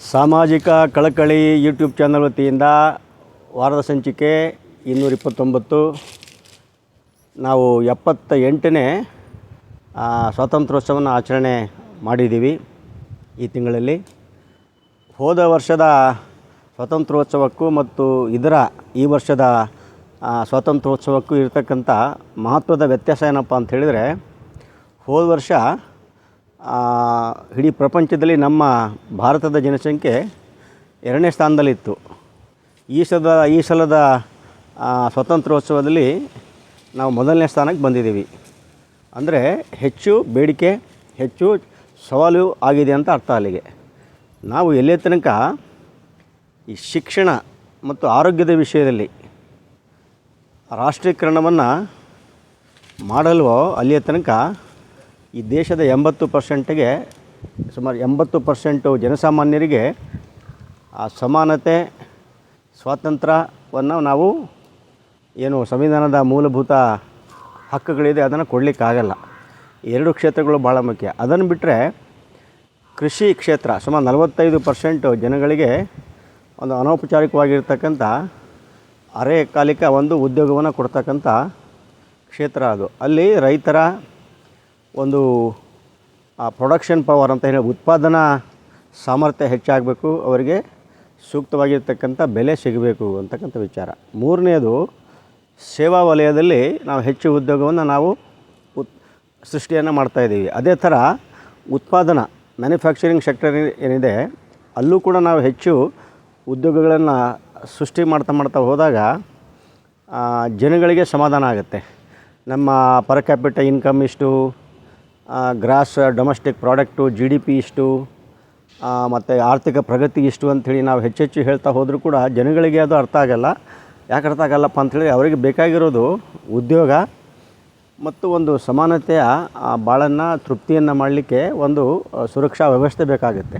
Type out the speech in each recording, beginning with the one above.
ಸಾಮಾಜಿಕ ಕಳಕಳಿ YouTube channel ವತಿಯಿಂದ ವಾರದ ಸಂಚಿಕೆ ಇನ್ನೂರ ಇಪ್ಪತ್ತೊಂಬತ್ತು. ನಾವು ಎಪ್ಪತ್ತ ಎಂಟನೇ ಸ್ವಾತಂತ್ರ್ಯೋತ್ಸವನ ಆಚರಣೆ ಮಾಡಿದ್ದೀವಿ ಈ ತಿಂಗಳಲ್ಲಿ. ಹೋದ ವರ್ಷದ ಸ್ವಾತಂತ್ರ್ಯೋತ್ಸವಕ್ಕೂ ಮತ್ತು ಇದರ ಈ ವರ್ಷದ ಸ್ವಾತಂತ್ರ್ಯೋತ್ಸವಕ್ಕೂ ಇರತಕ್ಕಂಥ ಮಹತ್ವದ ವ್ಯತ್ಯಾಸ ಏನಪ್ಪ ಅಂತ ಹೇಳಿದರೆ, ಹೋದ ವರ್ಷ ಇಡೀ ಪ್ರಪಂಚದಲ್ಲಿ ನಮ್ಮ ಭಾರತದ ಜನಸಂಖ್ಯೆ ಎರಡನೇ ಸ್ಥಾನದಲ್ಲಿತ್ತು. ಈ ಸದ ಈ ಸಲದ ಸ್ವಾತಂತ್ರ್ಯೋತ್ಸವದಲ್ಲಿ ನಾವು ಮೊದಲನೇ ಸ್ಥಾನಕ್ಕೆ ಬಂದಿದ್ದೀವಿ. ಅಂದರೆ ಹೆಚ್ಚು ಬೇಡಿಕೆ, ಹೆಚ್ಚು ಸವಾಲು ಆಗಿದೆ ಅಂತ ಅರ್ಥ ಅಲ್ಲಿಗೆ. ನಾವು ಎಲ್ಲಿಯ ತನಕ ಈ ಶಿಕ್ಷಣ ಮತ್ತು ಆರೋಗ್ಯದ ವಿಷಯದಲ್ಲಿ ರಾಷ್ಟ್ರೀಕರಣವನ್ನು ಮಾಡಲು ಅಲ್ಲಿಯ ತನಕ ಈ ದೇಶದ ಎಂಬತ್ತು ಪರ್ಸೆಂಟಿಗೆ ಸುಮಾರು ಎಂಬತ್ತು ಪರ್ಸೆಂಟು ಜನಸಾಮಾನ್ಯರಿಗೆ ಆ ಸಮಾನತೆ, ಸ್ವಾತಂತ್ರ್ಯವನ್ನು ನಾವು ಏನು ಸಂವಿಧಾನದ ಮೂಲಭೂತ ಹಕ್ಕುಗಳಿದೆ ಅದನ್ನು ಕೊಡಲಿಕ್ಕಾಗಲ್ಲ. ಎರಡು ಕ್ಷೇತ್ರಗಳು ಭಾಳ ಮುಖ್ಯ. ಅದನ್ನು ಬಿಟ್ಟರೆ ಕೃಷಿ ಕ್ಷೇತ್ರ ಸುಮಾರು ನಲವತ್ತೈದು ಪರ್ಸೆಂಟು ಜನಗಳಿಗೆ ಒಂದು ಅನೌಪಚಾರಿಕವಾಗಿರ್ತಕ್ಕಂಥ ಅರೆಕಾಲಿಕ ಒಂದು ಉದ್ಯೋಗವನ್ನು ಕೊಡ್ತಕ್ಕಂಥ ಕ್ಷೇತ್ರ ಅದು. ಅಲ್ಲಿ ರೈತರ ಒಂದು, ಆ ಪ್ರೊಡಕ್ಷನ್ ಪವರ್ ಅಂತ ಹೇಳಿ ಉತ್ಪಾದನಾ ಸಾಮರ್ಥ್ಯ ಹೆಚ್ಚಾಗಬೇಕು, ಅವರಿಗೆ ಸೂಕ್ತವಾಗಿರ್ತಕ್ಕಂಥ ಬೆಲೆ ಸಿಗಬೇಕು ಅಂತಕ್ಕಂಥ ವಿಚಾರ. ಮೂರನೇದು, ಸೇವಾ ವಲಯದಲ್ಲಿ ನಾವು ಹೆಚ್ಚು ಉದ್ಯೋಗವನ್ನು ನಾವು ಉತ್, ಸೃಷ್ಟಿಯನ್ನು ಮಾಡ್ತಾಯಿದ್ದೀವಿ ಅದೇ ಥರ ಉತ್ಪಾದನಾ ಮ್ಯಾನುಫ್ಯಾಕ್ಚರಿಂಗ್ ಸೆಕ್ಟರ್ ಏನಿದೆ, ಅಲ್ಲೂ ಕೂಡ ನಾವು ಹೆಚ್ಚು ಉದ್ಯೋಗಗಳನ್ನು ಸೃಷ್ಟಿ ಮಾಡ್ತಾ ಮಾಡ್ತಾ ಹೋದಾಗ ಜನಗಳಿಗೆ ಸಮಾಧಾನ ಆಗುತ್ತೆ. ನಮ್ಮ ಪರ್ ಕ್ಯಾಪಿಟ ಇನ್ಕಮ್ ಇಷ್ಟು gross domestic product G D P ಇಷ್ಟು ಮತ್ತು ಆರ್ಥಿಕ ಪ್ರಗತಿ ಇಷ್ಟು ಅಂಥೇಳಿ ನಾವು ಹೆಚ್ಚೆಚ್ಚು ಹೇಳ್ತಾ ಹೋದರೂ ಕೂಡ ಜನಗಳಿಗೆ ಅದು ಅರ್ಥ ಆಗಲ್ಲ. ಯಾಕೆ ಅರ್ಥ ಆಗಲ್ಲಪ್ಪ ಅಂಥೇಳಿ ಅವರಿಗೆ ಬೇಕಾಗಿರೋದು ಉದ್ಯೋಗ ಮತ್ತು ಒಂದು ಸಮಾನತೆಯ ಬಾಳನ್ನು ತೃಪ್ತಿಯನ್ನು ಮಾಡಲಿಕ್ಕೆ ಒಂದು ಸುರಕ್ಷಾ ವ್ಯವಸ್ಥೆ ಬೇಕಾಗುತ್ತೆ.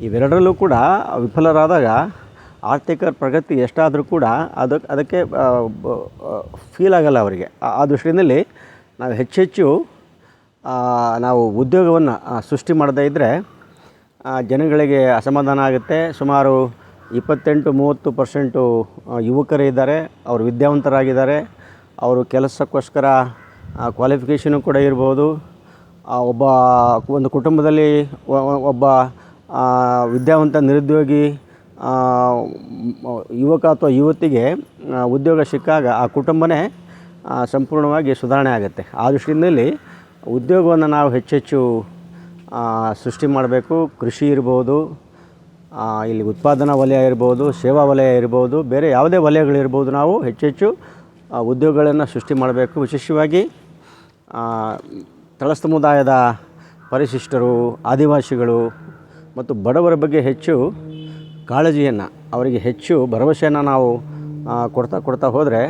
ಇವೆರಡರಲ್ಲೂ ಕೂಡ ವಿಫಲರಾದಾಗ ಆರ್ಥಿಕ ಪ್ರಗತಿ ಎಷ್ಟಾದರೂ ಕೂಡ ಅದಕ್ಕೆ ಅದಕ್ಕೆ ಫೀಲ್ ಆಗಲ್ಲ ಅವರಿಗೆ. ಆ- ದೃಷ್ಟಿಯಲ್ಲಿ ನಾವು ಹೆಚ್ಚೆಚ್ಚು ನಾವು ಉದ್ಯೋಗವನ್ನು ಸೃಷ್ಟಿ ಮಾಡದೇ ಇದ್ದರೆ ಜನಗಳಿಗೆ ಅಸಮಾಧಾನ ಆಗುತ್ತೆ. ಸುಮಾರು ಇಪ್ಪತ್ತೆಂಟು, ಮೂವತ್ತು ಪರ್ಸೆಂಟು ಯುವಕರೇ ಇದ್ದಾರೆ. ಅವರು ವಿದ್ಯಾವಂತರಾಗಿದ್ದಾರೆ. ಅವರು ಕೆಲಸಕ್ಕೋಸ್ಕರ ಕ್ವಾಲಿಫಿಕೇಷನು ಕೂಡ ಇರ್ಬೋದು. ಒಬ್ಬ, ಒಂದು ಕುಟುಂಬದಲ್ಲಿ ಒಬ್ಬ ವಿದ್ಯಾವಂತ ನಿರುದ್ಯೋಗಿ ಯುವಕ ಅಥವಾ ಯುವತಿಗೆ ಉದ್ಯೋಗ ಸಿಕ್ಕಾಗ ಆ ಕುಟುಂಬನೇ ಸಂಪೂರ್ಣವಾಗಿ ಸುಧಾರಣೆ ಆಗುತ್ತೆ. ಆ ದೃಷ್ಟಿಯಲ್ಲಿ ಉದ್ಯೋಗವನ್ನು ನಾವು ಹೆಚ್ಚೆಚ್ಚು ಸೃಷ್ಟಿ ಮಾಡಬೇಕು. ಕೃಷಿ ಇರ್ಬೋದು ಇಲ್ಲಿ ಉತ್ಪಾದನಾ ವಲಯ ಇರ್ಬೋದು, ಸೇವಾ ವಲಯ ಇರ್ಬೋದು, ಬೇರೆ ಯಾವುದೇ ವಲಯಗಳಿರ್ಬೋದು ನಾವು ಹೆಚ್ಚೆಚ್ಚು ಉದ್ಯೋಗಗಳನ್ನು ಸೃಷ್ಟಿ ಮಾಡಬೇಕು. ವಿಶೇಷವಾಗಿ ತಳ ಸಮುದಾಯದ ಪರಿಶಿಷ್ಟರು, ಆದಿವಾಸಿಗಳು ಮತ್ತು ಬಡವರ ಬಗ್ಗೆ ಹೆಚ್ಚು ಕಾಳಜಿಯನ್ನು, ಅವರಿಗೆ ಹೆಚ್ಚು ಭರವಸೆಯನ್ನು ನಾವು ಕೊಡ್ತಾ ಕೊಡ್ತಾ ಹೋದರೆ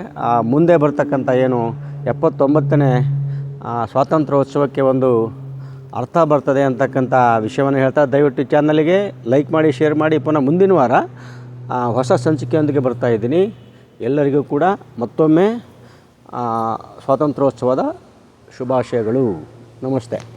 ಮುಂದೆ ಬರ್ತಕ್ಕಂಥ ಏನು ಎಪ್ಪತ್ತೊಂಬತ್ತನೇ ಸ್ವಾತಂತ್ರ್ಯೋತ್ಸವಕ್ಕೆ ಒಂದು ಅರ್ಥ ಬರ್ತದೆ ಅಂತಕ್ಕಂಥ ವಿಷಯವನ್ನು ಹೇಳ್ತಾ ದಯವಿಟ್ಟು ಚಾನಲ್ಗೆ ಲೈಕ್ ಮಾಡಿ, ಶೇರ್ ಮಾಡಿ. ಪುನಃ ಮುಂದಿನ ವಾರ ಹೊಸ ಸಂಚಿಕೆಯೊಂದಿಗೆ ಬರ್ತಾ ಇದ್ದೀನಿ. ಎಲ್ಲರಿಗೂ ಕೂಡ ಮತ್ತೊಮ್ಮೆ ಸ್ವಾತಂತ್ರ್ಯೋತ್ಸವದ ಶುಭಾಶಯಗಳು. ನಮಸ್ತೆ.